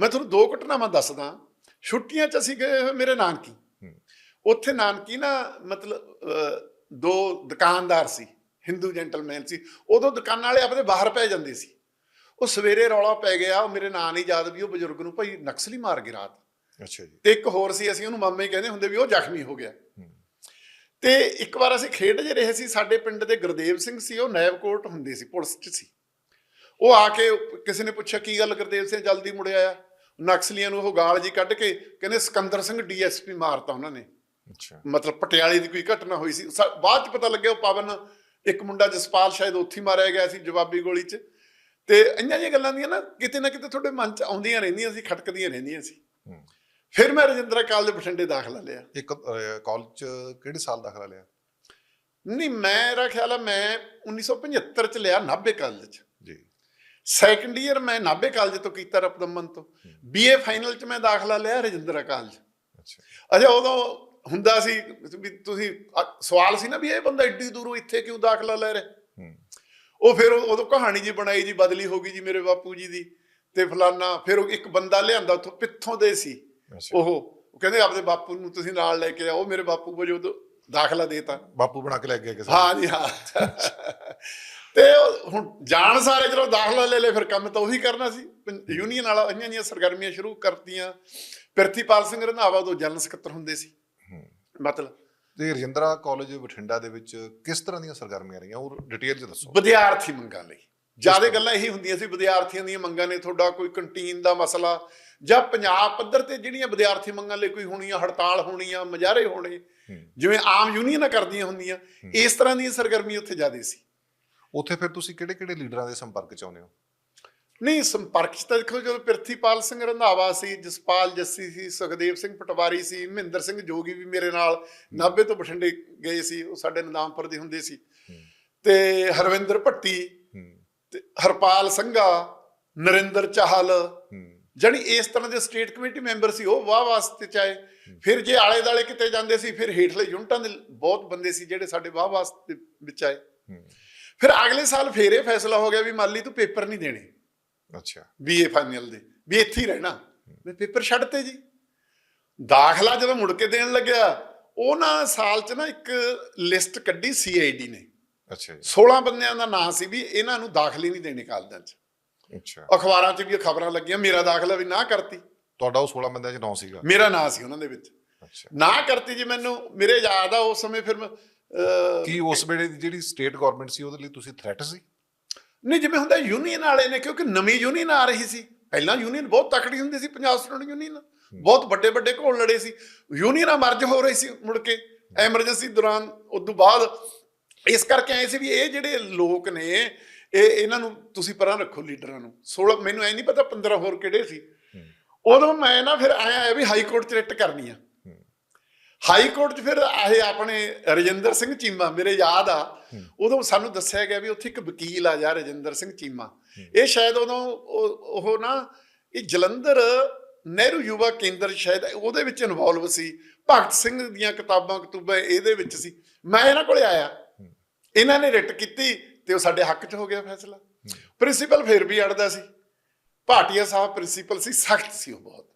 ਮੈਂ ਤੁਹਾਨੂੰ ਦੋ ਘਟਨਾਵਾਂ ਦੱਸਦਾ। ਛੁੱਟੀਆਂ 'ਚ ਅਸੀਂ ਗਏ ਹੋਏ ਮੇਰੇ ਨਾਨਕੀ। ਉੱਥੇ ਨਾਨਕੀ ਨਾ ਮਤਲਬ ਦੋ ਦੁਕਾਨਦਾਰ ਸੀ ਹਿੰਦੂ ਜੈਂਟਲਮੈਨ ਸੀ। ਉਦੋਂ ਦੁਕਾਨਾਂ ਵਾਲੇ ਆਪਦੇ ਬਾਹਰ ਪੈ ਜਾਂਦੇ ਸੀ। ਉਹ ਸਵੇਰੇ ਰੌਲਾ ਪੈ ਗਿਆ ਉਹ ਮੇਰੇ ਨਾਂ ਨਹੀਂ ਯਾਦ ਵੀ ਉਹ ਬਜ਼ੁਰਗ ਨੂੰ ਭਾਈ ਨਕਸਲੀ ਮਾਰ ਗਿਆ ਰਾਤ। ਅੱਛਾ ਜੀ। ਤੇ ਇੱਕ ਹੋਰ ਸੀ ਅਸੀਂ ਉਹਨੂੰ ਮਾਮੇ ਕਹਿੰਦੇ ਹੁੰਦੇ ਵੀ ਉਹ ਜ਼ਖਮੀ ਹੋ ਗਿਆ। ਤੇ ਇੱਕ ਵਾਰ ਅਸੀਂ ਖੇਡ ਜੇ ਰਹੇ ਸੀ ਸਾਡੇ ਪਿੰਡ ਦੇ ਗੁਰਦੇਵ ਸਿੰਘ ਸੀ ਉਹ ਨਾਇਬ ਕੋਰਟ ਹੁੰਦੇ ਸੀ ਪੁਲਿਸ 'ਚ ਸੀ। ਉਹ ਆ ਕੇ ਕਿਸੇ ਨੇ ਪੁੱਛਿਆ ਕੀ ਗੱਲ ਗੁਰਦੇਵ ਸਿੰਘ ਜਲਦੀ ਮੁੜਿਆ ਆ ਨਕਸਲੀਆਂ ਨੂੰ ਉਹ ਗਾਲ ਜੀ ਕੱਢ ਕੇ ਕਹਿੰਦੇ ਸਿਕੰਦਰ ਸਿੰਘ ਡੀਐਸਪੀ ਮਾਰਤਾ ਉਹਨਾਂ ਨੇ। ਅੱਛਾ। ਮਤਲਬ ਪਟਿਆਲੇ ਦੀ ਕੋਈ ਘਟਨਾ ਹੋਈ ਸੀ। ਬਾਅਦ ਚ ਪਤਾ ਲੱਗਿਆ ਉਹ ਪਵਨ ਇੱਕ ਮੁੰਡਾ ਜਸਪਾਲ ਸ਼ਾਇਦ ਉੱਥੇ ਹੀ ਮਾਰਿਆ ਗਿਆ ਸੀ ਜਵਾਬੀ ਗੋਲੀ ਚ। ਤੇ ਇੰਨੀਆਂ ਜਿਹੀਆਂ ਗੱਲਾਂ ਦੀਆਂ ਨਾ ਕਿਤੇ ਨਾ ਕਿਤੇ ਤੁਹਾਡੇ ਮਨ ਚ ਆਉਂਦੀਆਂ ਰਹਿੰਦੀਆਂ ਸੀ ਖਟਕਦੀਆਂ ਰਹਿੰਦੀਆਂ ਸੀ। ਹੂੰ। ਫਿਰ ਮੈਂ ਰਜਿੰਦਰਾ ਕਾਲਜ ਬਠਿੰਡੇ ਦਾਖਲਾ ਲਿਆ। ਇੱਕ ਕਾਲਜ ਚ ਕਿਹੜੇ ਸਾਲ ਦਾਖਲਾ ਲਿਆ? ਨਹੀਂ ਮੇਰਾ ਖਿਆਲ ਆ ਮੈਂ 1975 ਚ ਲਿਆ ਨਾਭੇ ਕਾਲਜ ਚ। ਸੈਕੰਡ ਈਅਰ ਮੈਂ ਨਾਭੇ ਕਾਲਜ ਤੋਂ ਕੀਤਾ ਰਪਦਮਨ ਤੋਂ। ਬੀਏ ਫਾਈਨਲ ਚ ਮੈਂ ਦਾਖਲਾ ਲਿਆ ਰਜਿੰਦਰਾ ਕਾਲਜ ਅੱਛਾ। ਉਦੋਂ ਹੁੰਦਾ ਸੀ ਵੀ ਤੁਸੀਂ ਸਵਾਲ ਸੀ ਨਾ ਵੀ ਇਹ ਬੰਦਾ ਏਡੀ ਦੂਰੋਂ ਇੱਥੇ ਕਿਉਂ ਦਾਖਲਾ ਲੈ ਰਿਹਾ? ਉਹ ਫਿਰ ਉਦੋਂ ਕਹਾਣੀ ਜੀ ਬਣਾਈ ਜੀ ਬਦਲੀ ਹੋ ਗਈ ਜੀ ਮੇਰੇ ਬਾਪੂ ਜੀ ਦੀ ਤੇ ਫਲਾਨਾ ਫਿਰ ਉਹ ਇੱਕ ਬੰਦਾ ਲਿਆਂਦਾ ਉੱਥੋਂ ਪਿੱਥੋਂ ਦੇ ਸੀ। ਉਹ ਕਹਿੰਦੇ ਆਪਦੇ ਬਾਪੂ ਨੂੰ ਤੁਸੀਂ ਨਾਲ ਲੈ ਕੇ ਆਓ ਮੇਰੇ ਬਾਪੂ ਵਜੋਂ ਦਾਖਲਾ ਦੇਤਾ। ਬਾਪੂ ਬਣਾ ਕੇ ਲੈ ਗਿਆ ਕਿਸੇ ਹਾਂ ਜੀ ਹਾਂ। ਤੇ ਹੁਣ ਜਾਣ ਸਾਰੇ ਜਦੋਂ ਦਾਖਲਾ ਲੈ ਲੈ ਫਿਰ ਕੰਮ ਤਾਂ ਉਹੀ ਕਰਨਾ ਸੀ। ਯੂਨੀਅਨ ਵਾਲਾ ਇੰਨੀਆਂ ਜਿਹੀਆਂ ਸਰਗਰਮੀਆਂ ਸ਼ੁਰੂ ਕਰਤੀਆਂ। ਪ੍ਰਿਥੀਪਾਲ ਸਿੰਘ ਰੰਧਾਵਾ ਉਦੋਂ ਜਨਰਲ ਸਕੱਤਰ ਹੁੰਦੇ ਸੀ। ਮਤਲਬ ਤੇ ਰਜਿੰਦਰਾ ਕਾਲਜ ਬਠਿੰਡਾ ਦੇ ਵਿੱਚ ਕਿਸ ਤਰ੍ਹਾਂ ਦੀਆਂ ਸਰਗਰਮੀਆਂ ਰਹੀਆਂ? ਉਹ ਡਿਟੇਲ ਚ ਦੱਸੋ। ਵਿਦਿਆਰਥੀ ਮੰਗਾਂ ਲਈ। ਜ਼ਿਆਦਾ ਗੱਲਾਂ ਇਹੀ ਹੁੰਦੀਆਂ ਸੀ ਵਿਦਿਆਰਥੀਆਂ ਦੀਆਂ ਮੰਗਾਂ ਨੇ ਤੁਹਾਡਾ ਕੋਈ ਕੰਟੀਨ ਦਾ ਮਸਲਾ ਜਾਂ ਪੰਜਾਬ ਪੱਧਰ ਤੇ ਜਿਹੜੀਆਂ ਵਿਦਿਆਰਥੀ ਮੰਗਾਂ ਲਈ ਕੋਈ ਹੋਣੀਆਂ ਹੜਤਾਲ ਹੋਣੀਆਂ ਮੁਜ਼ਾਹਰੇ ਹੋਣੇ। ਜਿਵੇਂ ਆਮ ਯੂਨੀਅਨਾਂ ਕਰਦੀਆਂ ਹੁੰਦੀਆਂ ਇਸ ਤਰ੍ਹਾਂ ਦੀਆਂ ਸਰਗਰਮੀਆਂ ਉੱਥੇ ਜ਼ਿਆਦਾ ਸੀ। ਉੱਥੇ ਫਿਰ ਤੁਸੀਂ ਕਿਹੜੇ ਕਿਹੜੇ ਲੀਡਰਾਂ ਦੇ ਸੰਪਰਕ ਚ ਆਉਂਦੇ ਹੋ? ਨਹੀਂ ਸੰਪਰਕ 'ਚ ਤਾਂ ਦੇਖੋ ਜਦੋਂ ਪ੍ਰਿਥੀਪਾਲ ਸਿੰਘ ਰੰਧਾਵਾ ਸੀ ਜਸਪਾਲ ਜੱਸੀ ਸੀ ਸੁਖਦੇਵ ਸਿੰਘ ਪਟਵਾਰੀ ਸੀ ਮਹਿੰਦਰ ਸਿੰਘ ਜੋਗੀ ਵੀ ਮੇਰੇ ਨਾਲ ਨਾਭੇ ਤੋਂ ਬਠਿੰਡੇ ਗਏ ਸੀ ਉਹ ਸਾਡੇ ਨਦਾਮਪੁਰ ਦੇ ਹੁੰਦੇ ਸੀ। ਤੇ ਹਰਵਿੰਦਰ ਭੱਟੀ ਤੇ ਹਰਪਾਲ ਸੰਘਾ ਨਰਿੰਦਰ ਚਾਹਲ ਜਾਣੀ ਇਸ ਤਰ੍ਹਾਂ ਦੇ ਸਟੇਟ ਕਮੇਟੀ ਮੈਂਬਰ ਸੀ ਉਹ ਵਾਹ ਵਾਸਤੇ ਚਾਏ ਫਿਰ ਜੇ ਆਲੇ ਦਾਲੇ ਕਿਤੇ ਜਾਂਦੇ ਸੀ ਫਿਰ ਹੇਠਲੇ ਯੂਨਿਟਾਂ ਦੇ ਬਹੁਤ ਬੰਦੇ ਸੀ ਜਿਹੜੇ ਸਾਡੇ ਵਾਹ ਵਾਸਤੇ ਵਿੱਚ ਆਏ। ਫਿਰ ਅਗਲੇ ਸਾਲ ਫੇਰ ਇਹ ਫੈਸਲਾ ਹੋ ਗਿਆ ਵੀ ਮਾਲੀ ਤੂੰ ਪੇਪਰ ਨਹੀਂ ਦੇਣੇ। ਅੱਛਾ। ਬੀਏ ਫਾਈਨਲ ਦੇ। ਵੀ ਇੱਥੇ ਹੀ ਰਹਿਣਾ। ਮੈਂ ਪੇਪਰ ਛੱਡਤੇ ਜੀ। ਦਾਖਲਾ ਜਦੋਂ ਮੁੜ ਕੇ ਦੇਣ ਲੱਗਿਆ ਉਹ ਨਾ ਸਾਲ ਚ ਨਾ ਇੱਕ ਲਿਸਟ ਕੱਢੀ ਸੀਆਈਡੀ ਨੇ। ਅੱਛਾ ਜੀ। 16 ਬੰਦਿਆਂ ਦਾ ਨਾਂ ਸੀ ਵੀ ਇਹਨਾਂ ਨੂੰ ਦਾਖਲੇ ਨਹੀਂ ਦੇਣੇ ਕਾਲਜਾਂ ਚ। ਅੱਛਾ। ਅਖਬਾਰਾਂ 'ਚ ਵੀ ਖਬਰਾਂ ਲੱਗੀਆਂ ਮੇਰਾ ਦਾਖਲਾ ਵੀ ਨਾ ਕਰਤੀ। ਤੁਹਾਡਾ ਉਹ 16 ਬੰਦਿਆਂ ਚ ਨਾਂ ਸੀਗਾ? ਮੇਰਾ ਨਾਂ ਸੀ ਉਹਨਾਂ ਦੇ ਵਿੱਚ। ਅੱਛਾ। ਨਾ ਕਰਤੀ ਜੀ ਮੈਨੂੰ। ਮੇਰੇ ਯਾਦ ਆ ਉਸ ਸਮੇਂ ਫਿਰ ਕੀ ਉਸ ਵੇਲੇ ਦੀ ਜਿਹੜੀ ਸਟੇਟ ਗਵਰਨਮੈਂਟ ਸੀ ਉਹਦੇ ਲਈ ਤੁਸੀਂ ਥ੍ਰੈਟ ਸੀ? ਨਹੀਂ ਜਿਵੇਂ ਹੁੰਦਾ ਯੂਨੀਅਨ ਵਾਲੇ ਨੇ ਕਿਉਂਕਿ ਨਵੀਂ ਯੂਨੀਅਨ ਆ ਰਹੀ ਸੀ। ਪਹਿਲਾਂ ਯੂਨੀਅਨ ਬਹੁਤ ਤਕੜੀ ਹੁੰਦੀ ਸੀ ਪੰਜਾਬ ਸਟੂਡੈਂਟ ਯੂਨੀਅਨ ਬਹੁਤ ਵੱਡੇ ਵੱਡੇ ਘੋਲ ਲੜੇ ਸੀ। ਯੂਨੀਅਨਾਂ ਮਰਜ ਹੋ ਰਹੀ ਸੀ ਮੁੜ ਕੇ। ਐਮਰਜੈਂਸੀ ਦੌਰਾਨ ਉਸ ਤੋਂ ਬਾਅਦ ਇਸ ਕਰਕੇ ਆਏ ਸੀ ਵੀ ਇਹ ਜਿਹੜੇ ਲੋਕ ਨੇ ਇਹ ਇਹਨਾਂ ਨੂੰ ਤੁਸੀਂ ਪਰਾਂ ਰੱਖੋ ਲੀਡਰਾਂ ਨੂੰ। 16 ਮੈਨੂੰ ਐ ਨਹੀਂ ਪਤਾ 15 ਹੋਰ ਕਿਹੜੇ ਸੀ। ਉਦੋਂ ਮੈਂ ਨਾ ਫਿਰ ਆਇਆ ਵੀ ਹਾਈ ਕੋਰਟ ਚ ਰਿਟ ਕਰਨੀ ਆ। ਹਾਈ ਕੋਰਟ 'ਚ ਫਿਰ ਇਹ ਆਪਣੇ ਰਜਿੰਦਰ ਸਿੰਘ ਚੀਮਾ ਮੇਰੇ ਯਾਦ ਆ ਉਦੋਂ ਸਾਨੂੰ ਦੱਸਿਆ ਗਿਆ ਵੀ ਉੱਥੇ ਇੱਕ ਵਕੀਲ ਆ ਜਾ ਰਜਿੰਦਰ ਸਿੰਘ ਚੀਮਾ। ਇਹ ਸ਼ਾਇਦ ਉਦੋਂ ਉਹ ਉਹ ਨਾ ਇਹ ਜਲੰਧਰ ਨਹਿਰੂ ਯੁਵਾ ਕੇਂਦਰ ਸ਼ਾਇਦ ਉਹਦੇ ਵਿੱਚ ਇਨਵੋਲਵ ਸੀ ਭਗਤ ਸਿੰਘ ਦੀਆਂ ਕਿਤਾਬਾਂ ਕਤੂਬਾਂ ਇਹਦੇ ਵਿੱਚ ਸੀ। ਮੈਂ ਇਹਨਾਂ ਕੋਲੇ ਆਇਆ। ਇਹਨਾਂ ਨੇ ਰਿਟ ਕੀਤੀ ਤੇ ਉਹ ਸਾਡੇ ਹੱਕ 'ਚ ਹੋ ਗਿਆ ਫੈਸਲਾ। ਪ੍ਰਿੰਸੀਪਲ ਫਿਰ ਵੀ ਅੜਦਾ ਸੀ। ਭਾਟੀਆ ਸਾਹਿਬ ਪ੍ਰਿੰਸੀਪਲ ਸੀ ਸਖਤ ਸੀ ਉਹ ਬਹੁਤ।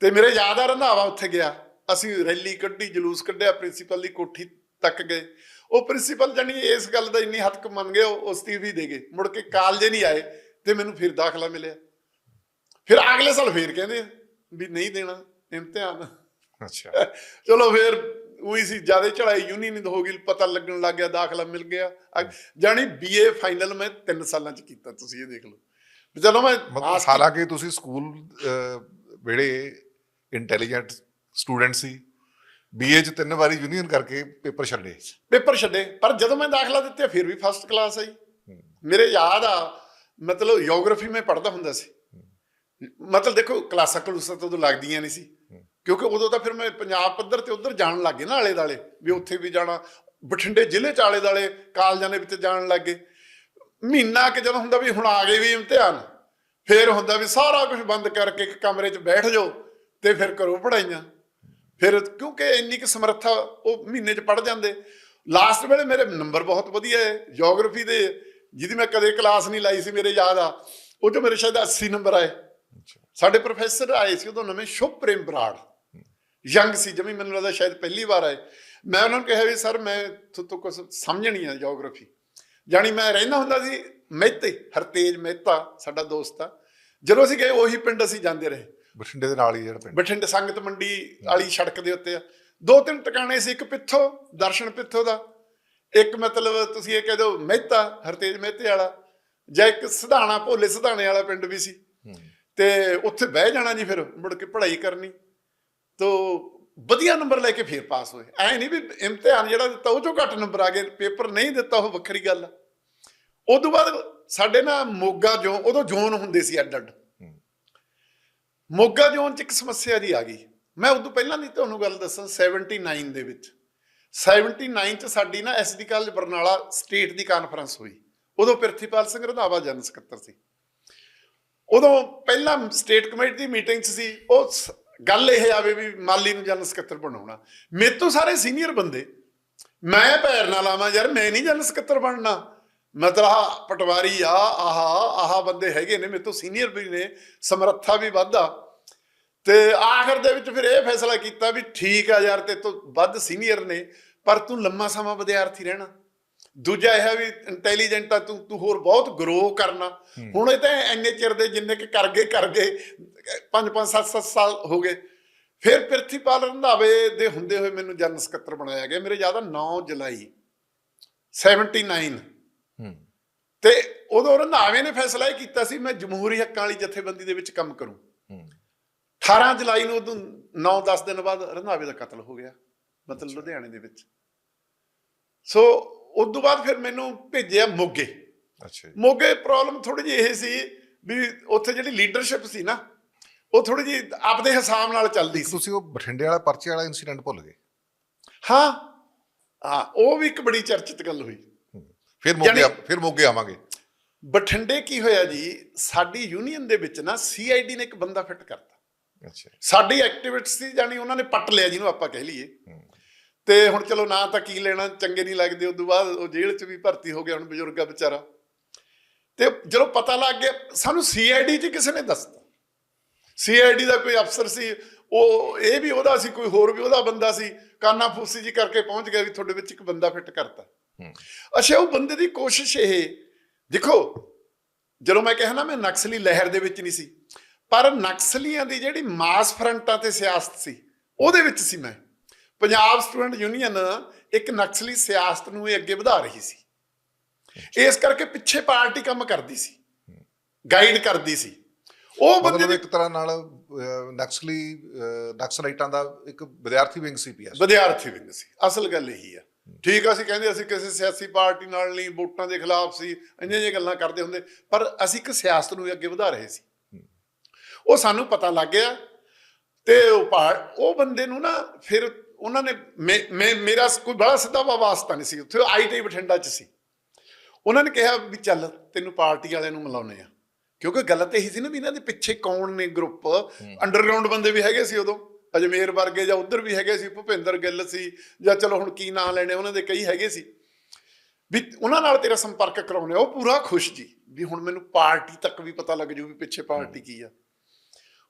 ਤੇ ਮੇਰੇ ਯਾਦ ਆ ਰੰਧਾਵਾ ਉੱਥੇ ਗਿਆ। ਅਸੀਂ ਰੈਲੀ ਕੱਢੀ ਜਲੂਸ ਕੱਢਿਆ ਪ੍ਰਿੰਸੀਪਲ ਦੀ ਕੋਠੀ ਤੱਕ ਗਏ। ਉਹ ਪ੍ਰਿੰਸੀਪਲ ਜਾਨੀ ਇਸ ਗੱਲ ਦਾ ਇੰਨੀ ਹੱਥ ਮੰਨ ਗਏ ਉਹ ਅਸਤੀਫੀ ਦੇ ਗਏ। ਮੁੜ ਕੇ ਕਾਲਜੇ ਨਹੀਂ ਆਏ ਤੇ ਮੈਨੂੰ ਫਿਰ ਦਾਖਲਾ ਮਿਲਿਆ। ਫਿਰ ਅਗਲੇ ਸਾਲ ਫੇਰ ਕਹਿੰਦੇ ਵੀ ਨਹੀਂ ਦੇਣਾ ਇਮਤਿਹਾਨ ਅੱਛਾ। ਚਲੋ ਫਿਰ ਉਹੀ ਸੀ ਜ਼ਿਆਦਾ ਚੜਾਈ ਯੂਨੀਅਨ ਹੋ ਗਈ ਪਤਾ ਲੱਗਣ ਲੱਗ ਗਿਆ ਦਾਖਲਾ ਮਿਲ ਗਿਆ। ਜਾਣੀ ਬੀਏ ਫਾਈਨਲ ਮੈਂ 3 ਸਾਲਾਂ ਚ ਕੀਤਾ ਤੁਸੀਂ ਇਹ ਦੇਖ ਲਓ। ਚਲੋ ਮੈਂ ਹਾਲਾਂਕਿ ਤੁਸੀਂ ਸਕੂਲ ਵੇਲੇ ਇੰਟੈਲੀਜੈਂਟ ਸਟੂਡੈਂਟ ਸੀ। ਬੀਏ ਚ ਤਿੰਨ ਵਾਰੀ ਯੂਨੀਅਨ ਕਰਕੇ ਪੇਪਰ ਛੱਡੇ। ਪੇਪਰ ਛੱਡੇ, ਪਰ ਜਦੋਂ ਮੈਂ ਦਾਖਲਾ ਦਿੱਤਾ, ਫਿਰ ਵੀ ਫਸਟ ਕਲਾਸ ਆਈ ਮੇਰੇ ਯਾਦ ਆ, ਮਤਲਬ ਜਿਓਗ੍ਰਾਫੀ ਮੈਂ ਪੜ੍ਹਦਾ ਹੁੰਦਾ ਸੀ। ਮਤਲਬ ਦੇਖੋ, ਕਲਾਸਾਂ ਕਲੂਸਾਂ ਤਾਂ ਉਦੋਂ ਲੱਗਦੀਆਂ ਨਹੀਂ ਸੀ। ਕਿਉਂਕਿ ਉਦੋਂ ਤਾਂ ਫਿਰ ਮੈਂ ਪੰਜਾਬ ਪੱਧਰ ਤੇ ਉਧਰ ਜਾਣ ਲੱਗੇ ਨਾ ਆਲੇ ਦਾਲੇ ਵੀ ਉੱਥੇ ਵੀ ਜਾਣਾ। ਬਠਿੰਡੇ ਜ਼ਿਲ੍ਹੇ ਚ ਆਲੇ ਦਾਲੇ ਕਾਲਜਾਂ ਦੇ ਵਿੱਚ ਜਾਣ ਲੱਗੇ ਮਹੀਨਾ ਕਿ ਜਦੋਂ ਹੁੰਦਾ ਵੀ ਹੁਣ ਆ ਗਏ ਵੀ ਇਮਤਿਹਾਨ, ਫਿਰ ਹੁੰਦਾ ਵੀ ਸਾਰਾ ਕੁਝ ਬੰਦ ਕਰਕੇ ਇੱਕ ਕਮਰੇ 'ਚ ਬੈਠ ਜਾਓ ਤੇ ਫਿਰ ਕਰੋ ਪੜਾਈਆਂ ਫਿਰ ਕਿਉਂਕਿ ਇੰਨੀ ਕੁ ਸਮਰੱਥਾ ਉਹ ਮਹੀਨੇ 'ਚ ਪੜ ਜਾਂਦੇ। ਲਾਸਟ ਵੇਲੇ ਮੇਰੇ ਨੰਬਰ ਬਹੁਤ ਵਧੀਆ ਹੈ ਜਿਓਗ੍ਰਾਫੀ ਦੇ ਜਿਹਦੀ ਮੈਂ ਕਦੇ ਕਲਾਸ ਨਹੀਂ ਲਾਈ ਸੀ ਮੇਰੇ ਯਾਦ ਆ ਉਹ 'ਚੋਂ ਮੇਰੇ ਸ਼ਾਇਦ 80 ਨੰਬਰ ਆਏ। ਸਾਡੇ ਪ੍ਰੋਫੈਸਰ ਆਏ ਸੀ ਉਦੋਂ ਨਵੇਂ ਸ਼ੁਭ ਪ੍ਰੇਮ ਬਰਾੜ। ਯੰਗ ਸੀ ਜਮੀ ਮੈਨੂੰ ਲੱਗਦਾ ਸ਼ਾਇਦ ਪਹਿਲੀ ਵਾਰ ਆਏ। ਮੈਂ ਉਹਨਾਂ ਨੂੰ ਕਿਹਾ ਵੀ ਸਰ ਮੈਂ ਤੋਂ ਕੁਝ ਸਮਝਣੀ ਆ ਜੀਓਗ੍ਰਾਫੀ ਜਾਣੀ ਮੈਂ ਰਹਿੰਦਾ ਹੁੰਦਾ ਸੀ ਮਹਿਤੇ ਹਰਤੇਜ ਮਹਿਤਾ ਸਾਡਾ ਦੋਸਤ ਆ। ਜਦੋਂ ਅਸੀਂ ਗਏ ਉਹੀ ਪਿੰਡ ਅਸੀਂ ਜਾਂਦੇ ਰਹੇ। ਬਠਿੰਡੇ ਦੇ ਨਾਲ ਹੀ ਜਿਹੜਾ ਪਿੰਡ। ਬਠਿੰਡੇ ਸੰਗਤ ਮੰਡੀ ਵਾਲੀ ਸੜਕ ਦੇ ਉੱਤੇ ਆ। ਦੋ ਤਿੰਨ ਟਿਕਾਣੇ ਸੀ ਇੱਕ ਪਿੱਥੋ ਦਰਸ਼ਨ ਪਿੱਥੋ ਦਾ। ਇੱਕ ਮਤਲਬ ਤੁਸੀਂ ਇਹ ਕਹਿ ਦਿਓ ਮਹਿਤਾ ਹਰਤੇਜ ਮਹਿਤੇ ਵਾਲਾ ਜਾਂ ਇੱਕ ਸਿਧਾਣਾ ਭੋਲੇ ਸਿਧਾਣੇ ਵਾਲਾ ਪਿੰਡ ਵੀ ਸੀ। ਤੇ ਉੱਥੇ ਬਹਿ ਜਾਣਾ ਜੀ ਫਿਰ ਮੁੜ ਕੇ ਪੜ੍ਹਾਈ ਕਰਨੀ। ਤੋ ਵਧੀਆ ਨੰਬਰ ਲੈ ਕੇ ਫੇਰ ਪਾਸ ਹੋਏ। ਐ ਨਹੀਂ ਵੀ ਇਮਤਿਹਾਨ ਜਿਹੜਾ ਦਿੱਤਾ ਉਹ ਚੋਂ ਘੱਟ ਨੰਬਰ ਆ ਗਏ ਪੇਪਰ ਨਹੀਂ ਦਿੱਤਾ ਉਹ ਵੱਖਰੀ ਗੱਲ ਆ। ਉਦੋਂ ਬਾਅਦ ਸਾਡੇ ਨਾ ਮੋਗਾ ਜੋ ਉਦੋਂ ਜ਼ੋਨ ਹੁੰਦੇ ਸੀ ਅੱਡ ਅੱਡ ਮੋਗਾ ਜ਼ੋਨ ਚ ਇੱਕ ਸਮੱਸਿਆ ਜੀ ਆ ਗਈ। ਮੈਂ ਉਦੋਂ ਪਹਿਲਾਂ ਦੀ ਤੁਹਾਨੂੰ ਗੱਲ ਦੱਸਾਂ 79 ਦੇ ਵਿੱਚ। 79 ਚ ਸਾਡੀ ਨਾ ਐਸਡੀ ਕਾਲਜ ਬਰਨਾਲਾ ਸਟੇਟ ਦੀ ਕਾਨਫਰੰਸ ਹੋਈ। ਉਦੋਂ ਪ੍ਰਿਥੀਪਾਲ ਸਿੰਘ ਰੰਧਾਵਾ ਜਨਰਲ ਸਕੱਤਰ ਸੀ। ਉਦੋਂ ਪਹਿਲਾਂ ਸਟੇਟ ਕਮੇਟੀ ਦੀ ਮੀਟਿੰਗ 'ਚ ਸੀ। ਉਹ ਸ- ਗੱਲ ਇਹ ਆਵੇ ਵੀ ਮਾਲੀ ਨੂੰ ਜਨਰਲ ਸਕੱਤਰ ਬਣਾਉਣਾ। ਮੇਰੇ ਤੋਂ ਸਾਰੇ ਸੀਨੀਅਰ ਬੰਦੇ, ਮੈਂ ਪੈਰ ਨਾ ਲਾਵਾਂ ਯਾਰ ਮੈਂ ਨਹੀਂ ਜਨਰਲ ਸਕੱਤਰ ਬਣਨਾ। ਮਤਲਬ ਪਟਵਾਰੀ ਆ ਆਹ ਆਹ ਬੰਦੇ ਹੈਗੇ ਨੇ ਮੇਰੇ ਤੋਂ ਸੀਨੀਅਰ ਵੀ ਨੇ ਸਮਰੱਥਾ ਵੀ ਵੱਧਾ ਤੇ ਆਖਰ ਦੇ ਵਿੱਚ ਫਿਰ ਇਹ ਫੈਸਲਾ ਕੀਤਾ ਵੀ ਠੀਕ ਆ ਯਾਰ ਤੇ ਤੋਂ ਵੱਧ ਸੀਨੀਅਰ ਨੇ ਪਰ ਤੂੰ ਲੰਮਾ ਸਮਾਂ ਵਿਦਿਆਰਥੀ ਰਹਿਣਾ। ਦੂਜਾ ਇਹ ਹੈ ਵੀ ਇੰਟੈਲੀਜੈਂਟ ਆ ਤੂੰ ਤੂੰ ਹੋਰ ਬਹੁਤ ਗਰੋ ਕਰਨਾ। ਹੁਣ ਇਹ ਤਾਂ ਇੰਨੇ ਚਿਰ ਦੇ ਜਿੰਨੇ ਕਿ ਕਰ ਗਏ ਕਰ ਗਏ 5 5 7 7 ਸਾਲ ਹੋ ਗਏ। ਫਿਰ ਪ੍ਰਿਥੀਪਾਲ ਰੰਧਾਵੇ ਦੇ ਹੁੰਦੇ ਹੋਏ ਮੈਨੂੰ ਜਨਰਲ ਸਕੱਤਰ ਬਣਾਇਆ ਗਿਆ। ਮੇਰੇ ਯਾਦ ਆ 9 ਜੁਲਾਈ 79 ਹੂੰ ਤੇ ਉਦੋਂ ਰੰਧਾਵੇ ਨੇ ਫੈਸਲਾ ਇਹ ਕੀਤਾ ਸੀ ਮੈਂ ਜਮਹੂਰੀ ਹੱਕਾਂ ਵਾਲੀ ਜਥੇਬੰਦੀ ਦੇ ਵਿੱਚ ਕੰਮ ਕਰੂੰ। ਹੂੰ। 18 ਜੁਲਾਈ ਨੂੰ ਉਦੋਂ 9-10 ਦਿਨ ਬਾਅਦ ਰੰਧਾਵੇ ਦਾ ਕਤਲ ਹੋ ਗਿਆ ਮਤਲਬ ਲੁਧਿਆਣੇ ਦੇ ਵਿੱਚ। ਸੋ ਉਸ ਤੋਂ ਬਾਅਦ ਫਿਰ ਮੈਨੂੰ ਭੇਜਿਆ ਮੋਗੇ। ਅੱਛਾ ਮੋਗੇ ਪ੍ਰੋਬਲਮ ਥੋੜੀ ਜਿਹੀ ਇਹ ਸੀ ਵੀ ਉੱਥੇ ਜਿਹੜੀ ਲੀਡਰਸ਼ਿਪ ਸੀ ਨਾ ਉਹ ਥੋੜੀ ਜਿਹੀ ਆਪਦੇ ਹਿਸਾਬ ਨਾਲ ਚੱਲਦੀ ਸੀ। ਤੁਸੀਂ ਉਹ ਬਠਿੰਡੇ ਵਾਲਾ ਪਰਚੇ ਵਾਲਾ ਇਨਸੀਡੈਂਟ ਭੁੱਲ ਗਏ? ਹਾਂ। ਹਾਂ ਉਹ ਵੀ ਇੱਕ ਬੜੀ ਚਰਚਿਤ ਗੱਲ ਹੋਈ। ਫਿਰ ਮੋਗੇ ਫਿਰ ਮੋਗੇ ਆਵਾਂਗੇ। ਬਠਿੰਡੇ ਕੀ ਹੋਇਆ ਜੀ? ਸਾਡੀ ਯੂਨੀਅਨ ਦੇ ਵਿੱਚ ਨਾ ਸੀਆਈਡੀ ਨੇ ਇੱਕ ਬੰਦਾ ਫਿੱਟ ਕਰਤਾ। ਅੱਛਾ। ਸਾਡੀ ਐਕਟੀਵਿਟੀ ਸੀ ਜਾਨੀ ਉਹਨਾਂ ਨੇ ਪੱਟ ਲਿਆ ਜਿਹਨੂੰ ਆਪਾਂ ਕਹਿ ਲਈਏ। ਹੂੰ। ਤੇ ਹੁਣ ਚਲੋ ਨਾ ਤਾਂ ਕੀ ਲੈਣਾ ਚੰਗੇ ਨਹੀਂ ਲੱਗਦੇ ਉਦੋਂ ਬਾਅਦ ਉਹ ਜੇਲ੍ਹ 'ਚ ਵੀ ਭਰਤੀ ਹੋ ਗਿਆ ਹੁਣ ਬਜ਼ੁਰਗਾ ਵਿਚਾਰਾ। ਤੇ ਜਦੋਂ ਪਤਾ ਲੱਗ ਗਿਆ ਸਾਨੂੰ ਸੀਆਈਡੀ 'ਚ ਕਿਸੇ ਨੇ ਦੱਸਤਾ। ਸੀਆਈਡੀ ਦਾ ਕੋਈ ਅਫਸਰ ਸੀ ਉਹ ਇਹ ਵੀ ਉਹਦਾ ਸੀ ਕੋਈ ਹੋਰ ਵੀ ਉਹਦਾ ਬੰਦਾ ਸੀ ਕਾਨਾ ਫੂਸੀ ਜੀ ਕਰਕੇ ਪਹੁੰਚ ਗਿਆ ਵੀ ਤੁਹਾਡੇ ਵਿੱਚ ਇੱਕ ਬੰਦਾ ਫਿੱਟ ਕਰਤਾ। ਅੱਛਾ ਉਹ ਬੰਦੇ ਦੀ ਕੋਸ਼ਿਸ਼ ਇਹ ਦੇਖੋ ਜਦੋਂ ਮੈਂ ਕਿਹਾ ਨਾ ਮੈਂ ਨਕਸਲੀ ਲਹਿਰ ਦੇ ਵਿੱਚ ਨਹੀਂ ਸੀ ਪਰ ਨਕਸਲੀਆਂ ਦੀ ਜਿਹੜੀ ਮਾਸ ਫਰੰਟਾਂ ਤੇ ਸਿਆਸਤ ਸੀ ਉਹਦੇ ਵਿੱਚ ਸੀ ਮੈਂ। ਪੰਜਾਬ ਸਟੂਡੈਂਟ ਯੂਨੀਅਨ ਇੱਕ ਨਕਸਲੀ ਸਿਆਸਤ ਨੂੰ ਇਹ ਅੱਗੇ ਵਧਾ ਰਹੀ ਸੀ। ਇਸ ਕਰਕੇ ਪਿੱਛੇ ਪਾਰਟੀ ਕੰਮ ਕਰਦੀ ਸੀ ਗਾਈਡ ਕਰਦੀ ਸੀ। ਉਹ ਬੰਦੇ ਦੀ ਇੱਕ ਤਰ੍ਹਾਂ ਨਾਲ ਨਕਸਲੀ ਨਕਸਲਾਈਟਾਂ ਦਾ ਇੱਕ ਵਿਦਿਆਰਥੀ ਵਿੰਗ ਸੀ ਪੀਐਸ ਵਿਦਿਆਰਥੀ ਵਿੰਗ ਸੀ ਅਸਲ ਗੱਲ ਇਹੀ ਆ। ਠੀਕ ਆ ਅਸੀਂ ਕਹਿੰਦੇ ਅਸੀਂ ਕਿਸੇ ਸਿਆਸੀ ਪਾਰਟੀ ਨਾਲ ਨਹੀਂ ਵੋਟਾਂ ਦੇ ਖਿਲਾਫ ਸੀ ਇੰਨੀਆਂ ਜਿਹੀਆਂ ਗੱਲਾਂ ਕਰਦੇ ਹੁੰਦੇ। ਪਰ ਅਸੀਂ ਇੱਕ ਸਿਆਸਤ ਨੂੰ ਅੱਗੇ ਵਧਾ ਰਹੇ ਸੀ। ਉਹ ਸਾਨੂੰ ਪਤਾ ਲੱਗ ਗਿਆ ਤੇ ਉਹ ਉਹ ਬੰਦੇ ਨੂੰ ਨਾ ਫਿਰ ਉਹਨਾਂ ਨੇ ਮੈਂ- ਮੈਂ ਮੇਰਾ ਕੋਈ ਬੜਾ ਸਿੱਧਾ ਵਾਸਤਾ ਨਹੀਂ ਸੀ। ਉੱਥੇ ਆਈਟੀ ਬਠਿੰਡਾ ਚ ਸੀ। ਉਹਨਾਂ ਨੇ ਕਿਹਾ ਵੀ ਚੱਲ ਤੈਨੂੰ ਪਾਰਟੀ ਵਾਲਿਆਂ ਨੂੰ ਮਿਲਾਉਨੇ ਆ ਕਿਉਂਕਿ ਗੱਲ ਤਾਂ ਇਹੀ ਸੀ ਨਾ ਵੀ ਇਹਨਾਂ ਦੇ ਪਿੱਛੇ ਕੌਣ ਨੇ ਗਰੁੱਪ ਅੰਡਰਗਰਾਉਂਡ ਬੰਦੇ ਵੀ ਹੈਗੇ ਸੀ ਉਦੋਂ। ਅਜਮੇਰ ਵਰਗੇ ਜਾਂ ਉਧਰ ਵੀ ਹੈਗੇ ਸੀ ਭੁਪਿੰਦਰ ਗਿੱਲ ਸੀ ਜਾਂ ਚਲੋ ਹੁਣ ਕੀ ਨਾਂ ਲੈਣੇ ਉਹਨਾਂ ਦੇ ਕਈ ਹੈਗੇ ਸੀ। ਵੀ ਉਹਨਾਂ ਨਾਲ ਤੇਰਾ ਸੰਪਰਕ ਕਰਾਉਣੇ ਉਹ ਪੂਰਾ ਖੁਸ਼ ਜੀ ਵੀ ਹੁਣ ਮੈਨੂੰ ਪਾਰਟੀ ਤੱਕ ਵੀ ਪਤਾ ਲੱਗ ਜੂ ਵੀ ਪਿੱਛੇ ਪਾਰਟੀ ਕੀ ਆ।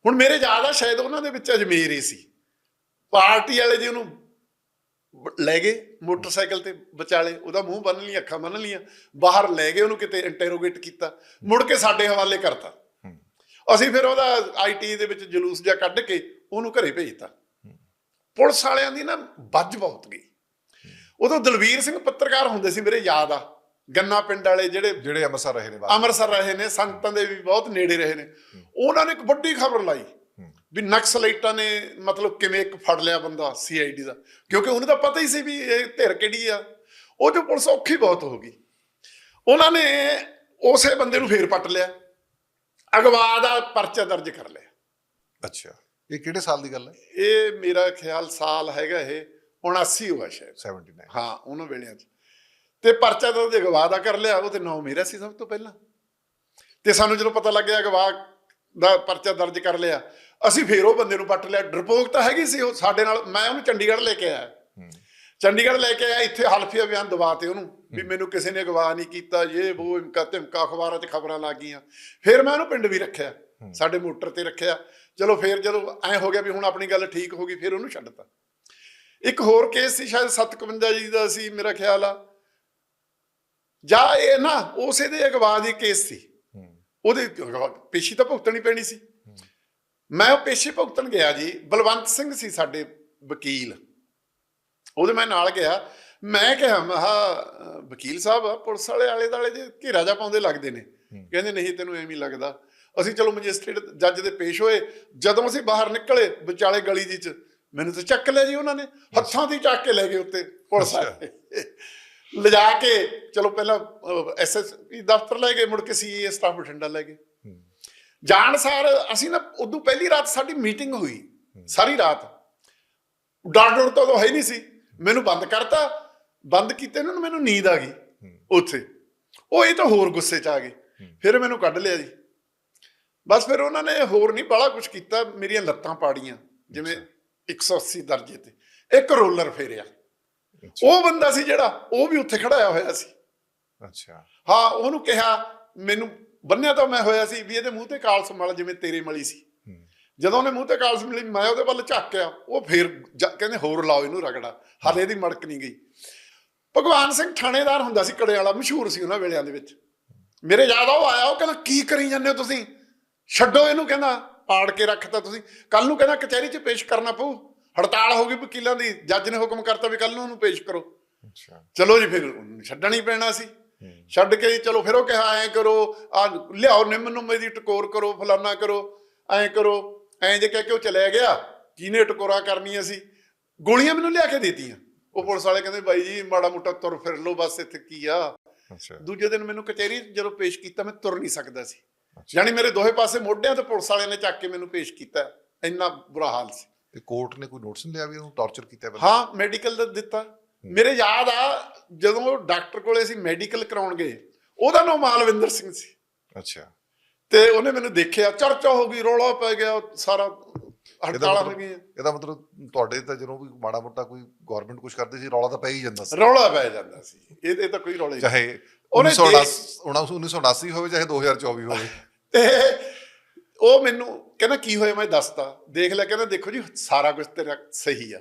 ਹੁਣ ਮੇਰੇ ਯਾਦ ਆ ਸ਼ਾਇਦ ਉਹਨਾਂ ਦੇ ਵਿੱਚ ਅਜਮੇਰ ਹੀ ਸੀ। ਪਾਰਟੀ ਵਾਲੇ ਜੀ ਉਹਨੂੰ ਲੈ ਗਏ ਮੋਟਰਸਾਈਕਲ ਤੇ ਵਿਚਾਲੇ ਉਹਦਾ ਮੂੰਹ ਬੰਨ ਲਈ ਅੱਖਾਂ ਬੰਨ ਲੀਆਂ ਬਾਹਰ ਲੈ ਗਏ ਉਹਨੂੰ ਕਿਤੇ ਇੰਟਰੋਗੇਟ ਕੀਤਾ ਮੁੜ ਕੇ ਸਾਡੇ ਹਵਾਲੇ ਕਰਤਾ। ਅਸੀਂ ਫਿਰ ਉਹਦਾ ਆਈਟੀ ਦੇ ਵਿੱਚ ਜਲੂਸ ਜਿਹਾ ਕੱਢ ਕੇ ਉਹਨੂੰ ਘਰੇ ਭੇਜਤਾ। ਪੁਲਿਸ ਵਾਲਿਆਂ ਦੀ ਨਾ ਵੱਜ ਬਹੁਤ ਗਈ। ਉਦੋਂ ਦਲਵੀਰ ਸਿੰਘ ਪੱਤਰਕਾਰ ਹੁੰਦੇ ਸੀ ਮੇਰੇ ਯਾਦ ਆ। ਗੰਨਾ ਪਿੰਡ ਵਾਲੇ ਜਿਹੜੇ ਜਿਹੜੇ ਅੰਮ੍ਰਿਤਸਰ ਰਹੇ ਨੇ ਬਾਅਦ ਅੰਮ੍ਰਿਤਸਰ ਰਹੇ ਨੇ ਸੰਤਾਂ ਦੇ ਵੀ ਬਹੁਤ ਨੇੜੇ ਰਹੇ ਨੇ। ਉਹਨਾਂ ਨੇ ਇੱਕ ਵੱਡੀ ਖਬਰ ਲਾਈ ਵੀ ਨਕਸਲਾਈਟਾਂ ਨੇ ਮਤਲਬ ਕਿਵੇਂ ਇੱਕ ਫੜ ਲਿਆ ਬੰਦਾ ਸੀਆਈਡੀ ਦਾ। ਕਿਉਂਕਿ ਉਹਨੂੰ ਤਾਂ ਪਤਾ ਹੀ ਸੀ ਵੀ ਇਹ ਧਿਰ ਕਿਹੜੀ ਆ। ਉਹ ਜੋ ਪੁਲਿਸ ਔਖੀ ਬਹੁਤ ਹੋ ਗਈ। ਉਹਨਾਂ ਨੇ ਉਸੇ ਬੰਦੇ ਨੂੰ ਫੇਰ ਪੱਟ ਲਿਆ। ਅਗਵਾ ਦਾ ਪਰਚਾ ਦਰਜ ਕਰ ਲਿਆ। ਅੱਛਾ। ਇਹ ਕਿਹੜੇ ਸਾਲ ਦੀ ਗੱਲ ਹੈ? ਇਹ ਮੇਰਾ ਖਿਆਲ ਸਾਲ ਹੈਗਾ ਇਹ 79 ਹੋਇਆ ਸ਼ਾਇਦ। 79 ਹਾਂ ਉਹਨਾਂ ਵੇਲਿਆਂ 'ਚ। ਤੇ ਪਰਚਾ ਤਾਂ ਉਹਦੇ ਅਗਵਾ ਦਾ ਕਰ ਲਿਆ ਉਹ ਤੇ ਨਾਂ ਮੇਰਾ ਸੀ ਸਭ ਤੋਂ ਪਹਿਲਾਂ। ਤੇ ਸਾਨੂੰ ਜਦੋਂ ਪਤਾ ਲੱਗਿਆ ਅਗਵਾ ਦਾ ਪਰਚਾ ਦਰਜ ਕਰ ਲਿਆ ਅਸੀਂ ਫੇਰ ਉਹ ਬੰਦੇ ਨੂੰ ਪੱਟ ਲਿਆ। ਡਰਪੋਕ ਤਾਂ ਹੈਗੀ ਸੀ ਉਹ ਸਾਡੇ ਨਾਲ ਮੈਂ ਉਹਨੂੰ ਚੰਡੀਗੜ੍ਹ ਲੈ ਕੇ ਆਇਆ। ਚੰਡੀਗੜ੍ਹ ਲੈ ਕੇ ਆਇਆ ਇੱਥੇ ਹਲਫੀਆ ਬਿਆਨ ਦਵਾਤੇ ਉਹਨੂੰ ਵੀ ਮੈਨੂੰ ਕਿਸੇ ਨੇ ਅਗਵਾ ਨਹੀਂ ਕੀਤਾ ਇਹ ਉਹ ਇਮਕਾ ਧਮਕਾ ਅਖਬਾਰਾਂ 'ਚ ਖਬਰਾਂ ਲੱਗ ਗਈਆਂ। ਫਿਰ ਮੈਂ ਉਹਨੂੰ ਪਿੰਡ ਵੀ ਰੱਖਿਆ। ਸਾਡੇ ਮੋਟਰ ਤੇ ਰੱਖਿਆ। ਚਲੋ ਫਿਰ ਜਦੋਂ ਐ ਹੋ ਗਿਆ ਵੀ ਹੁਣ ਆਪਣੀ ਗੱਲ ਠੀਕ ਹੋ ਗਈ ਫਿਰ ਉਹਨੂੰ ਛੱਡਤਾ। ਇੱਕ ਹੋਰ ਕੇਸ ਸੀ ਸ਼ਾਇਦ 57 ਜੀ ਦਾ ਸੀ ਮੇਰਾ ਖਿਆਲ ਆ। ਜਾਂ ਇਹ ਨਾ ਉਸੇ ਦੇ ਅਗਵਾ ਦੀ ਕੇਸ ਸੀ। ਉਹਦੇ ਪੇਸ਼ੀ ਤਾਂ ਭੁਗਤਣੀ ਪੈਣੀ ਸੀ। ਮੈਂ ਉਹ ਪੇਸ਼ੀ ਭੁਗਤਣ ਗਿਆ ਜੀ ਬਲਵੰਤ ਸਿੰਘ ਸੀ ਸਾਡੇ ਵਕੀਲ। ਉਹਦੇ ਮੈਂ ਨਾਲ ਗਿਆ। ਮੈਂ ਕਿਹਾ ਮਹਾ ਵਕੀਲ ਸਾਹਿਬ ਪੁਲਿਸ ਵਾਲੇ ਆਲੇ ਦਾਲੇ ਜੇ ਘੇਰਾ ਜਾ ਪਾਉਂਦੇ ਲੱਗਦੇ ਨੇ। ਕਹਿੰਦੇ ਨਹੀਂ ਤੈਨੂੰ ਐਵੇਂ ਹੀ ਲੱਗਦਾ। ਅਸੀਂ ਚਲੋ ਮੈਜਿਸਟ੍ਰੇਟ ਜੱਜ ਦੇ ਪੇਸ਼ ਹੋਏ ਜਦੋਂ ਅਸੀਂ ਬਾਹਰ ਨਿਕਲੇ ਵਿਚਾਲੇ ਗਲੀ ਦੀ ਚ ਮੈਨੂੰ ਤਾਂ ਚੱਕ ਲਿਆ ਜੀ ਉਹਨਾਂ ਨੇ ਹੱਥਾਂ ਦੀ ਚੱਕ ਕੇ ਲੈ ਗਏ ਉੱਤੇ ਪੁਲਿਸ ਲਿਜਾ ਕੇ ਚਲੋ ਪਹਿਲਾਂ ਐਸਐਸਪੀ ਦਫ਼ਤਰ ਲੈ ਗਏ ਮੁੜ ਕੇ ਸੀਏ ਸਟਾਫ ਬਠਿੰਡਾ ਲੈ ਗਏ। ਜਾਣ ਸਾਰ ਅਸੀਂ ਨਾ ਉਦੋਂ ਪਹਿਲੀ ਰਾਤ ਸਾਡੀ ਮੀਟਿੰਗ ਹੋਈ ਸਾਰੀ ਰਾਤ। ਡਰ ਡਰ ਤਾਂ ਹੀ ਨਹੀਂ ਸੀ। ਮੈਨੂੰ ਬੰਦ ਕਰਤਾ ਬੰਦ ਕੀਤੇ ਨੂੰ ਮੈਨੂੰ ਨੀਂਦ ਆ ਗਈ ਉੱਥੇ। ਉਹ ਇਹ ਤਾਂ ਹੋਰ ਗੁੱਸੇ ਚ ਆ ਗਏ। ਫਿਰ ਮੈਨੂੰ ਕੱਢ ਲਿਆ ਜੀ। ਬਸ ਫਿਰ ਉਹਨਾਂ ਨੇ ਹੋਰ ਨਹੀਂ ਬਾਲਾ ਕੁਝ ਕੀਤਾ ਮੇਰੀਆਂ ਲੱਤਾਂ ਪਾੜੀਆਂ ਜਿਵੇਂ 180 ਦਰਜੇ ਤੇ। ਇੱਕ ਰੋਲਰ ਫੇਰਿਆ। ਉਹ ਬੰਦਾ ਸੀ ਜਿਹੜਾ ਉਹ ਵੀ ਉੱਥੇ ਖੜਾਇਆ ਹੋਇਆ ਸੀ। ਅੱਛਾ। ਹਾਂ ਉਹਨੂੰ ਕਿਹਾ ਮੈਨੂੰ ਬੰਨਿਆ ਤਾਂ ਮੈਂ ਹੋਇਆ ਸੀ ਵੀ ਇਹਦੇ ਮੂੰਹ ਤੇ ਕਾਲਸ ਮਲ ਜਿਵੇਂ ਤੇਰੇ ਮਲੀ ਸੀ। ਜਦੋਂ ਉਹਨੇ ਮੂੰਹ ਤੇ ਕਾਲਸ ਮਲੀ ਮੈਂ ਉਹਦੇ ਵੱਲ ਝਾਕਿਆ ਉਹ ਫੇਰ ਕਹਿੰਦੇ ਹੋਰ ਲਾਓ ਇਹਨੂੰ ਰਗੜਾ। ਹਾਲੇ ਇਹਦੀ ਮੜਕ ਨਹੀਂ ਗਈ। ਭਗਵਾਨ ਸਿੰਘ ਥਾਣੇਦਾਰ ਹੁੰਦਾ ਸੀ ਕੜੇ ਵਾਲਾ ਮਸ਼ਹੂਰ ਸੀ ਉਹਨਾਂ ਵੇਲਿਆਂ ਦੇ ਵਿੱਚ। ਮੇਰੇ ਯਾਦ ਆ ਉਹ ਆਇਆ ਉਹ ਕਹਿੰਦਾ ਕੀ ਕਰੀ ਜਾਂਦੇ ਹੋ ਤੁਸੀਂ? ਛੱਡੋ ਇਹਨੂੰ ਕਹਿੰਦਾ ਪਾੜ ਕੇ ਰੱਖਤਾ ਤੁਸੀਂ। ਕੱਲ ਨੂੰ ਕਹਿੰਦਾ ਕਚਹਿਰੀ 'ਚ ਪੇਸ਼ ਕਰਨਾ ਪਊ। ਹੜਤਾਲ ਹੋ ਗਈ ਵਕੀਲਾਂ ਦੀ ਜੱਜ ਨੇ ਹੁਕਮ ਕਰਤਾ ਵੀ ਕੱਲ ਨੂੰ ਉਹਨੂੰ ਪੇਸ਼ ਕਰੋ। ਅੱਛਾ। ਚਲੋ ਜੀ ਫਿਰ ਛੱਡਣਾ ਹੀ ਪੈਣਾ ਸੀ। ਛੱਡ ਕੇ ਚਲੋ ਫਿਰ ਉਹ ਕਿਹਾ ਐਂ ਕਰੋ ਆ ਲਿਆਓ ਨਿੰਮ ਨੂੰ ਦੀ ਟਕੋਰ ਕਰੋ ਫਲਾਨਾ ਕਰੋ ਐਂ ਕਰੋ। ਐਂ ਜੇ ਕਹਿ ਕੇ ਉਹ ਚਲਿਆ ਗਿਆ ਕਿਹਨੇ ਟਕੋਰਾਂ ਕਰਨੀਆਂ ਸੀ? ਗੋਲੀਆਂ ਮੈਨੂੰ ਲਿਆ ਕੇ ਦਿੱਤੀਆਂ। ਉਹ ਪੁਲਿਸ ਵਾਲੇ ਕਹਿੰਦੇ ਬਾਈ ਜੀ ਮਾੜਾ ਮੋਟਾ ਤੁਰ ਫਿਰ ਲਓ ਬਸ ਇੱਥੇ ਕੀ ਆ? ਅੱਛਾ। ਦੂਜੇ ਦਿਨ ਮੈਨੂੰ ਕਚਹਿਰੀ ਜਦੋਂ ਪੇਸ਼ ਕੀਤਾ ਮੈਂ ਤੁਰ ਨਹੀਂ ਸਕਦਾ ਸੀ। ਯਾਨੀ ਮੇਰੇ ਦੋਹੇ ਪਾਸੇ ਮੋਢਿਆਂ ਤੇ ਪੁਲਿਸ ਵਾਲਿਆਂ ਨੇ ਚੱਕ ਕੇ ਮੈਨੂੰ ਪੇਸ਼ ਕੀਤਾ। ਇੰਨਾ ਬੁਰਾ ਹਾਲ ਸੀ। ਤੇ ਕੋਰਟ ਨੇ ਕੋਈ ਨੋਟਿਸ ਨਹੀਂ ਲਿਆ ਵੀ ਉਹਨੂੰ ਟਾਰਚਰ ਕੀਤਾ ਬੰਦਾ ਹਾਂ ਮੈਡੀਕਲ ਦਾ ਦਿੱਤਾ। ਮੇਰੇ ਯਾਦ ਆ ਜਦੋਂ ਉਹ ਡਾਕਟਰ ਕੋਲੇ ਅਸੀਂ ਮੈਡੀਕਲ ਕਰਾਉਣ ਗਏ ਉਹਦਾ ਨਾਮ ਮਾਲਵਿੰਦਰ ਸਿੰਘ ਸੀ। ਅੱਛਾ। ਤੇ ਉਹਨੇ ਮੈਨੂੰ ਦੇਖਿਆ ਚਰਚਾ ਹੋ ਗਈ ਰੌਲਾ ਪੈ ਗਿਆ ਸਾਰਾ ਹੜਤਾਲਾਂ ਹੋ ਗਈਆਂ ਇਹਦਾ ਮਤਲਬ ਤੁਹਾਡੇ ਤਾਂ ਜਦੋਂ ਵੀ ਮਾੜਾ ਮੋਟਾ ਕੋਈ ਗਵਰਨਮੈਂਟ ਕੁਝ ਕਰਦੀ ਸੀ ਰੌਲਾ ਤਾਂ ਪੈ ਹੀ ਜਾਂਦਾ ਸੀ। ਰੌਲਾ ਪੈ ਜਾਂਦਾ ਸੀ। ਇਹ ਇਹ ਤਾਂ ਕੋਈ ਰੌਲਾ ਹੀ। ਚਾਹੇ ਉਹਨੇ 1989 1989 ਹੋਵੇ ਚਾਹੇ 2024 ਹੋਵੇ। ਤੇ ਉਹ ਮੈਨੂੰ ਕਹਿੰਦਾ ਕੀ ਹੋਇਆ? ਮੈਂ ਦੱਸਤਾ। ਦੇਖ ਲਿਆ ਕਹਿੰਦਾ ਦੇਖੋ ਜੀ ਸਾਰਾ ਕੁਝ ਤੇਰਾ ਸਹੀ ਆ।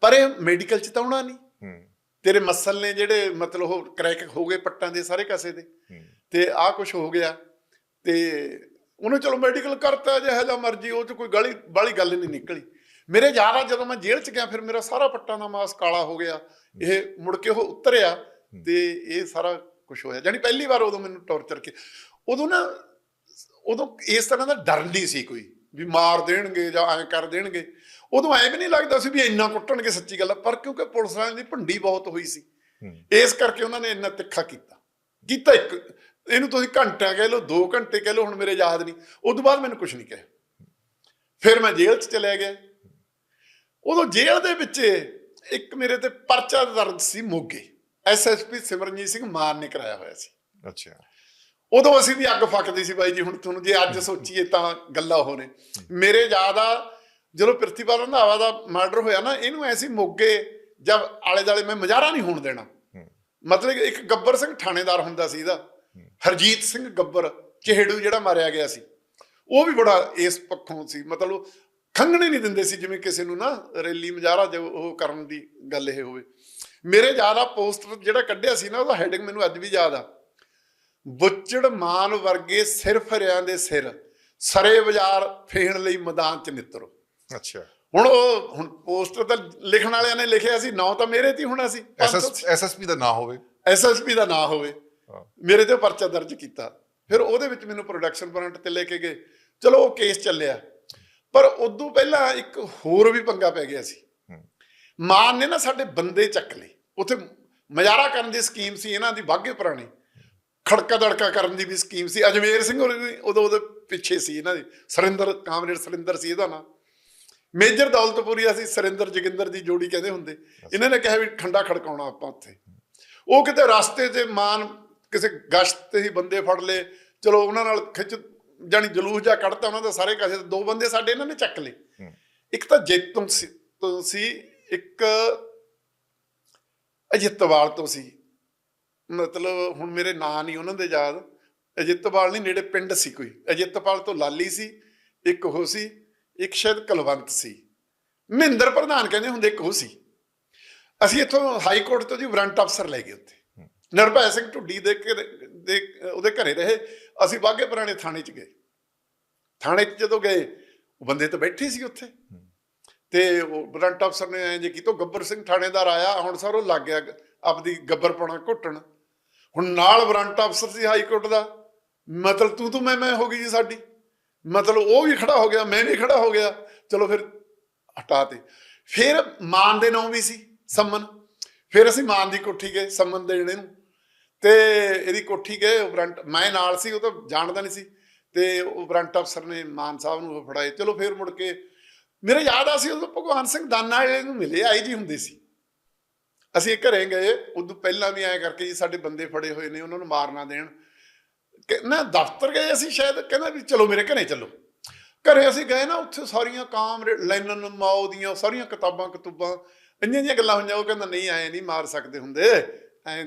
ਪਰ ਇਹ ਮੈਡੀਕਲ ਚ ਤਾਂ ਆਉਣਾ ਨਹੀਂ। ਤੇਰੇ ਮਸਲ ਨੇ ਜਿਹੜੇ ਮਤਲਬ ਉਹ ਕ੍ਰੈਕ ਹੋ ਗਏ ਪੱਟਾਂ ਦੇ ਸਾਰੇ ਕਾਸੇ ਦੇ। ਤੇ ਆਹ ਕੁਝ ਹੋ ਗਿਆ। ਤੇ ਉਹਨੇ ਚਲੋ ਮੈਡੀਕਲ ਕਰਤਾ ਜਿਹੋ ਜਿਹਾ ਮਰਜ਼ੀ ਉਹ ਚ ਕੋਈ ਗਲੀ ਬਾਲੀ ਗੱਲ ਨਹੀਂ ਨਿਕਲੀ। ਮੇਰੇ ਆ ਜਦੋਂ ਮੈਂ ਜੇਲ੍ਹ ਚ ਗਿਆ ਫਿਰ ਮੇਰਾ ਸਾਰਾ ਪੱਟਾਂ ਦਾ ਮਾਸ ਕਾਲਾ ਹੋ ਗਿਆ। ਇਹ ਮੁੜ ਕੇ ਉਹ ਉਤਰਿਆ ਤੇ ਇਹ ਸਾਰਾ ਕੁਝ ਹੋਇਆ। ਜਾਨੀ ਪਹਿਲੀ ਵਾਰ ਉਦੋਂ ਮੈਨੂੰ ਟੌਰਚਰ ਕੀ ਉਦੋਂ ਨਾ ਉਦੋਂ ਇਸ ਤਰ੍ਹਾਂ ਦਾ ਡਰ ਨਹੀਂ ਸੀ ਕੋਈ ਵੀ ਮਾਰ ਦੇਣਗੇ ਜਾਂ ਐਂ ਕਰ ਦੇਣਗੇ। ਉਦੋਂ ਐਂ ਵੀ ਨਹੀਂ ਲੱਗਦਾ ਸੀ ਵੀ ਇੰਨਾ ਕੁੱਟਣਗੇ ਸੱਚੀ ਗੱਲ। ਪਰ ਕਿਉਂਕਿ ਪੁਲਿਸ ਵਾਲਿਆਂ ਦੀ ਭੰਡੀ ਬਹੁਤ ਹੋਈ ਸੀ। ਇਸ ਕਰਕੇ ਉਹਨਾਂ ਨੇ ਇੰਨਾ ਤਿੱਖਾ ਕੀਤਾ। ਕੀਤਾ ਇੱਕ ਇਹਨੂੰ ਤੁਸੀਂ ਘੰਟਾ ਕਹਿ ਲਓ 2 ਘੰਟੇ ਕਹਿ ਲਓ ਹੁਣ ਮੇਰੇ ਯਾਦ ਨਹੀਂ। ਉਸ ਤੋਂ ਬਾਅਦ ਮੈਨੂੰ ਕੁਝ ਨਹੀਂ ਕਿਹਾ। ਫਿਰ ਮੈਂ ਜੇਲ੍ਹ 'ਚ ਚਲਿਆ ਗਿਆ। ਉਦੋਂ ਜੇਲ੍ਹ ਦੇ ਵਿੱਚ ਇੱਕ ਮੇਰੇ ਤੇ ਪਰਚਾ ਦਰਜ ਸੀ ਮੋਗੇ। ਐਸਐਸਪੀ ਸਿਮਰਨਜੀਤ ਸਿੰਘ ਮਾਨ ਨੇ ਕਰਾਇਆ ਹੋਇਆ ਸੀ। ਅੱਛਾ। ਉਦੋਂ ਅਸੀਂ ਵੀ ਅੱਗ ਫੱਕਦੀ ਸੀ ਬਾਈ ਜੀ ਹੁਣ ਤੁਹਾਨੂੰ ਜੇ ਅੱਜ ਸੋਚੀਏ ਤਾਂ ਗੱਲਾਂ ਹੋ ਨੇ। ਮੇਰੇ ਆ ਜਦੋਂ ਪ੍ਰਿਥੀਪਾਲ ਰੰਧਾਵਾ ਦਾ ਮਰਡਰ ਹੋਇਆ ਨਾ ਇਹਨੂੰ ਐਸੀ ਮੋਗੇ ਜਦ ਆਲੇ ਦਾਲੇ ਮੈਂ ਮਜ਼ਾਰਾ ਨਹੀਂ ਹੋਣ ਦੇਣਾ। ਮਤਲਬ ਇੱਕ ਗੱਬਰ ਸਿੰਘ ਥਾਣੇਦਾਰ ਹੁੰਦਾ ਸੀ ਇਹਦਾ। ਹਰਜੀਤ ਸਿੰਘ ਗੱਬਰ ਚਿਹੜੂ ਜਿਹੜਾ ਮਾਰਿਆ ਗਿਆ ਸੀ। ਉਹ ਵੀ ਬੜਾ ਇਸ ਪੱਖੋਂ ਸੀ। ਮਤਲਬ ਖੰਗਣੇ ਨਹੀਂ ਦਿੰਦੇ ਸੀ ਜਿਵੇਂ ਕਿਸੇ ਨੂੰ ਨਾ ਰੈਲੀ ਮਜ਼ਾਰਾ ਜੋ ਉਹ ਕਰਨ ਦੀ ਗੱਲ ਇਹ ਹੋਵੇ। ਮੇਰੇ ਆ ਪੋਸਟਰ ਜਿਹੜਾ ਕੱਢਿਆ ਸੀ ਨਾ ਉਹਦਾ ਹੈਡਿੰਗ ਮੈਨੂੰ ਅੱਜ ਵੀ ਯਾਦ ਆ। ਬੁੱਚੜ ਮਾਨ ਵਰਗੇ ਸਿਰ ਫਰਿਆਂ ਦੇ ਸਿਰ ਸਰੇ ਬਾਜ਼ਾਰ ਫੇਣ ਲਈ ਮੈਦਾਨ ਚ ਨਿੱਤਰੋ। ਅੱਛਾ। ਹੁਣ ਉਹ ਹੁਣ ਪੋਸਟਰ ਤਾਂ ਲਿਖਣ ਵਾਲਿਆਂ ਨੇ ਲਿਖਿਆ ਸੀ ਨਾਂ ਤਾਂ ਮੇਰੇ ਤੇ ਹੋਣਾ ਸੀ। ਐਸਐਸ ਐਸਐਸਪੀ ਦਾ ਨਾਂ ਹੋਵੇ। ਐਸਐਸਪੀ ਦਾ ਨਾਂ ਹੋਵੇ। ਮੇਰੇ ਤੇ ਪਰਚਾ ਦਰਜ ਕੀਤਾ। ਫਿਰ ਉਹਦੇ ਵਿੱਚ ਮੈਨੂੰ ਪ੍ਰੋਡਕਸ਼ਨ ਵਾਰੰਟ ਤੇ ਲੈ ਕੇ ਗਏ। ਚਲੋ ਉਹ ਕੇਸ ਚੱਲਿਆ। ਪਰ ਉਦੋਂ ਪਹਿਲਾਂ ਇੱਕ ਹੋਰ ਵੀ ਪੰਗਾ ਪੈ ਗਿਆ ਸੀ। ਮਾਨ ਨੇ ਨਾ ਸਾਡੇ ਬੰਦੇ ਚੱਕ ਲਏ। ਉੱਥੇ ਮਜ਼ਾਰਾ ਕਰਨ ਦੀ ਸਕੀਮ ਸੀ ਇਹਨਾਂ ਦੀ ਬਾਗੇ ਪੁਰਾਣੀ। ਖੜਕਾ ਦੜਕਾ ਕਰਨ ਦੀ ਵੀ ਸਕੀਮ ਸੀ। ਅਜਮੇਰ ਸਿੰਘ ਉਦੋਂ ਉਹਦੇ ਪਿੱਛੇ ਸੀ ਇਹਨਾਂ ਦੀ। ਸਰਿੰਦਰ ਕਾਮਰੇਡ ਸਰਿੰਦਰ ਸੀ ਇਹਦਾ ਨਾਂ। ਮੇਜਰ ਦੌਲਤਪੁਰੀਆ ਸੀ ਸਰਿੰਦਰ ਜੋਗਿੰਦਰ ਦੀ ਜੋੜੀ ਕਹਿੰਦੇ ਹੁੰਦੇ। ਇਹਨਾਂ ਨੇ ਕਿਹਾ ਵੀ ਖੰਡਾ ਖੜਕਾਉਣਾ ਆਪਾਂ ਉੱਥੇ। ਉਹ ਕਿਤੇ ਰਸਤੇ 'ਚ ਮਾਨ ਕਿਸੇ ਗਸ਼ਤ ਤੇ ਹੀ ਬੰਦੇ ਫੜ ਲਏ। ਚਲੋ ਉਹਨਾਂ ਨਾਲ ਖਿੱਚ ਜਾਨੀ ਜਲੂਸ ਜਾ ਕੱਢਤਾ ਉਹਨਾਂ ਦਾ ਸਾਰੇ ਕਾਸੇ ਦੋ ਬੰਦੇ ਸਾਡੇ ਇਹਨਾਂ ਨੇ ਚੱਕ ਲਏ। ਇੱਕ ਤਾਂ ਜੇਤੋਂ ਤੋਂ ਸੀ ਇੱਕ ਅਜਿੱਤਵਾਲ ਤੋਂ ਸੀ। ਮਤਲਬ ਹੁਣ ਮੇਰੇ ਨਾਂ ਨਹੀਂ ਉਹਨਾਂ ਦੇ ਯਾਦ। ਅਜਿੱਤਪਾਲ ਨਹੀਂ ਨੇੜੇ ਪਿੰਡ ਸੀ ਕੋਈ। ਅਜਿੱਤਪਾਲ ਤੋਂ ਲਾਲੀ ਸੀ ਇੱਕ ਉਹ ਸੀ ਇੱਕ ਸ਼ਾਇਦ ਕਲਵੰਤ ਸੀ। ਮਹਿੰਦਰ ਪ੍ਰਧਾਨ ਕਹਿੰਦੇ ਹੁੰਦੇ ਇੱਕ ਉਹ ਸੀ। ਅਸੀਂ ਇੱਥੋਂ ਹਾਈ ਕੋਰਟ ਤੋਂ ਜੀ ਵਾਰੰਟ ਅਫਸਰ ਲੈ ਗਏ ਉੱਥੇ। ਨਿਰਭੈ ਸਿੰਘ ਢੁੱਡੀ ਦੇ ਦੇ ਉਹਦੇ ਘਰੇ ਰਹੇ। ਅਸੀਂ ਬਾਗੇ ਪੁਰਾਣੇ ਥਾਣੇ 'ਚ ਗਏ। ਥਾਣੇ 'ਚ ਜਦੋਂ ਗਏ ਉਹ ਬੰਦੇ ਤਾਂ ਬੈਠੇ ਸੀ ਉੱਥੇ। ਤੇ ਉਹ ਵਾਰੰਟ ਅਫਸਰ ਨੇ ਐਂ ਜੇ ਕੀ ਤੋਂ ਗੱਬਰ ਸਿੰਘ ਥਾਣੇਦਾਰ ਆਇਆ ਹੁਣ ਸਰ ਉਹ ਲੱਗ ਗਿਆ ਆਪਦੀ ਗੱਬਰ ਪਾਉਣਾ ਘੁੱਟਣ। ਹੁਣ ਨਾਲ ਵਾਰੰਟ ਅਫਸਰ ਸੀ ਹਾਈ ਕੋਰਟ ਦਾ। ਮਤਲਬ ਤੂੰ ਤੂੰ ਮੈਂ ਮੈਂ ਹੋ ਗਈ ਜੀ ਸਾਡੀ। ਮਤਲਬ ਉਹ ਵੀ ਖੜਾ ਹੋ ਗਿਆ, ਮੈਂ ਵੀ ਖੜਾ ਹੋ ਗਿਆ। ਚਲੋ ਫਿਰ ਹਟਾ ਤੇ। ਫਿਰ ਮਾਨ ਦੇ ਨਾਂ ਵੀ ਸੀ ਸੰਮਨ। ਫਿਰ ਅਸੀਂ ਮਾਨ ਦੀ ਕੋਠੀ ਗਏ ਸੰਮਨ ਦੇ ਦੇਣ ਨੂੰ। ਤੇ ਇਹਦੀ ਕੋਠੀ ਗਏ, ਉਹ ਮੈਂ ਨਾਲ ਸੀ, ਉਹ ਤਾਂ ਜਾਣਦਾ ਨਹੀਂ ਸੀ। ਤੇ ਉਹ ਵਾਰੰਟ ਅਫਸਰ ਨੇ ਮਾਨ ਸਾਹਿਬ ਨੂੰ ਫੜਾਏ। ਚਲੋ ਫਿਰ ਮੁੜ ਕੇ ਮੇਰੇ ਯਾਦ ਆ ਸੀ, ਉਦੋਂ ਭਗਵਾਨ ਸਿੰਘ ਦਾਨਾ ਵਾਲੇ ਨੂੰ ਮਿਲੇ ਆਈ ਜੀ ਹੁੰਦੇ ਸੀ। ਅਸੀਂ ਘਰੇ ਗਏ, ਉਦੋਂ ਪਹਿਲਾਂ ਵੀ ਐਂ ਕਰਕੇ ਜੀ ਸਾਡੇ ਬੰਦੇ ਫੜੇ ਹੋਏ ਨੇ, ਉਹਨਾਂ ਨੂੰ ਮਾਰ ਨਾ ਦੇਣ। ਕਿ- ਨਾ ਦਫ਼ਤਰ ਗਏ ਅਸੀਂ ਸ਼ਾਇਦ, ਕਹਿੰਦਾ ਵੀ ਚਲੋ ਮੇਰੇ ਘਰੇ ਚੱਲੋ। ਘਰੇ ਅਸੀਂ ਗਏ ਨਾ, ਉੱਥੇ ਸਾਰੀਆਂ ਕਾਮ ਲੈਨਨ, ਮਾਓ ਦੀਆਂ ਸਾਰੀਆਂ ਕਿਤਾਬਾਂ, ਕਤੂਬਾਂ, ਇੰਨੀਆਂ ਜਿਹੀਆਂ ਗੱਲਾਂ ਹੋਈਆਂ, ਉਹ ਕਹਿੰਦਾ, ਨਹੀਂ ਆਏ ਨਹੀਂ ਮਾਰ ਸਕਦੇ ਹੁੰਦੇ। ਐ